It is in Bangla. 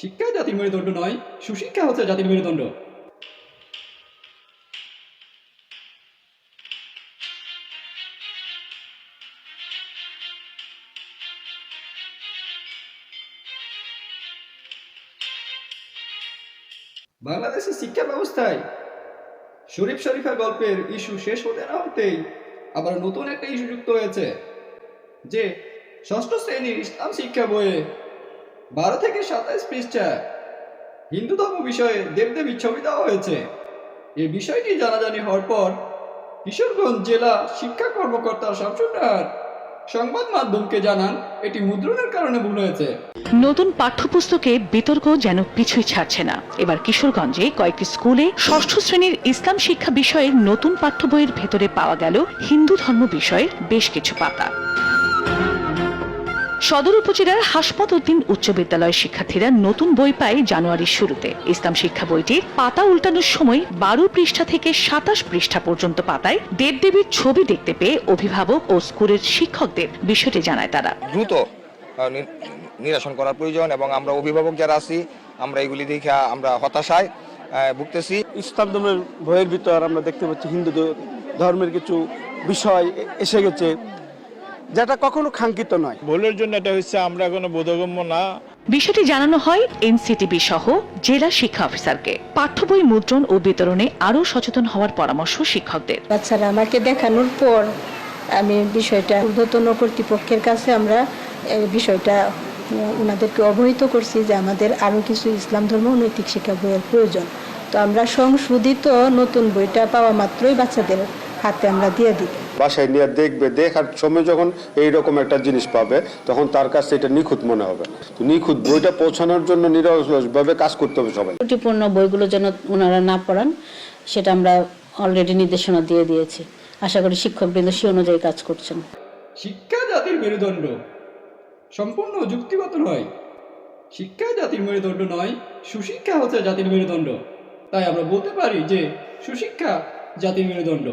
শিক্ষা জাতির মেরুদণ্ড নয়, সুশিক্ষা হচ্ছে জাতির মেরুদণ্ড। বাংলাদেশের শিক্ষা ব্যবস্থায় শরীফ শরীফা গল্পের ইস্যু শেষ হতে না হতেই আবার নতুন একটা ইস্যু যুক্ত হয়েছে, যে ষষ্ঠ শ্রেণির ইসলাম শিক্ষা বইয়ে বারো থেকে সাতাইশ পৃষ্ঠা। হিন্দু ধর্ম বিষয়ে দেবদেবীর ছবি দেওয়া হয়েছে। এই বিষয়টি জানাজানি হওয়ার পর কিশোরগঞ্জ জেলা শিক্ষা কর্মকর্তা শামসুন্নার সংবাদ মাধ্যমকে জানান, এটি মুদ্রণের কারণে ভুল হয়েছে। নতুন পাঠ্যপুস্তকে বিতর্ক যেন পিছুই ছাড়ছে না। এবার কিশোরগঞ্জে কয়েকটি স্কুলে ষষ্ঠ শ্রেণির ইসলাম শিক্ষা বিষয়ের নতুন পাঠ্য বইয়ের ভেতরে পাওয়া গেল হিন্দু ধর্ম বিষয়ের বেশ কিছু পাতা। সদর উপজেলার হাসমত উদ্দিন উচ্চ বিদ্যালয়ের শিক্ষার্থীরা নতুন বই পায় জানুয়ারির শুরুতে। ইসলাম শিক্ষা বইটির পাতা উল্টানোর সময় বারো পৃষ্ঠা থেকে সাতাশ পৃষ্ঠা পর্যন্ত পাতায় দেবদেবীর ছবি দেখতে পেয়ে অভিভাবক ও স্কুলের শিক্ষকদের বিষয়টি জানায় তারা। দ্রুত নিরসন করার প্রয়োজন এবং আমরা অভিভাবক যারা আছি আমরা এগুলি দেখে আমরা হতাশায় ভুগতেছি। ইসলাম ধর্মের বইয়ের ভিতর আমরা দেখতে পাচ্ছি হিন্দু ধর্মের কিছু বিষয় এসে গেছে। যেটা কখনো কাঙ্ক্ষিত নয়। ভুলের জন্য এটা হচ্ছে আমরা কোনো বোধগম্য না। বিষয়টি জানানো হয় এনসিটিবি সহ জেলা শিক্ষা অফিসারকে। পাঠ্য বই মুদ্রণ ও বিতরণে আরও সচেতন হওয়ার পরামর্শ শিক্ষকদের। বাচ্চারা আমাকে দেখানোর পর আমি বিষয়টা ঊর্ধ্বতন কর্তৃপক্ষের কাছে আমরা এই বিষয়টা ওনাদেরকে অবহিত করছি যে আমাদের আরও কিছু ইসলাম ধর্ম ও নৈতিক শিক্ষা বইয়ের প্রয়োজন। তো আমরা সংশোধিত নতুন বইটা পাওয়া মাত্রই বাচ্চাদের হাতে আমরা দিয়ে দিই। বাসায় নিয়ে দেখবে দেখার সময় যখন এই রকম একটা জিনিস পাবে তখন তার কাছে এটা নিখুঁত মনে হবে। নিখুঁত বইটা পৌঁছানোর জন্য নিরসভাবে কাজ করতে হবে সবাই। ত্রুটিপূর্ণ বইগুলো যেন ওনারা না পড়ান সেটা আমরা অলরেডি নির্দেশনা দিয়ে দিয়েছি। আশা করি শিক্ষকবৃন্দ সে অনুযায়ী কাজ করছেন। শিক্ষা জাতির মেরুদণ্ড। সম্পূর্ণ যুক্তিগত নয়। শিক্ষা জাতির মেরুদণ্ড নয় সুশিক্ষা হচ্ছে জাতির মেরুদণ্ড। তাই আমরা বলতে পারি যে সুশিক্ষা জাতির মেরুদণ্ড।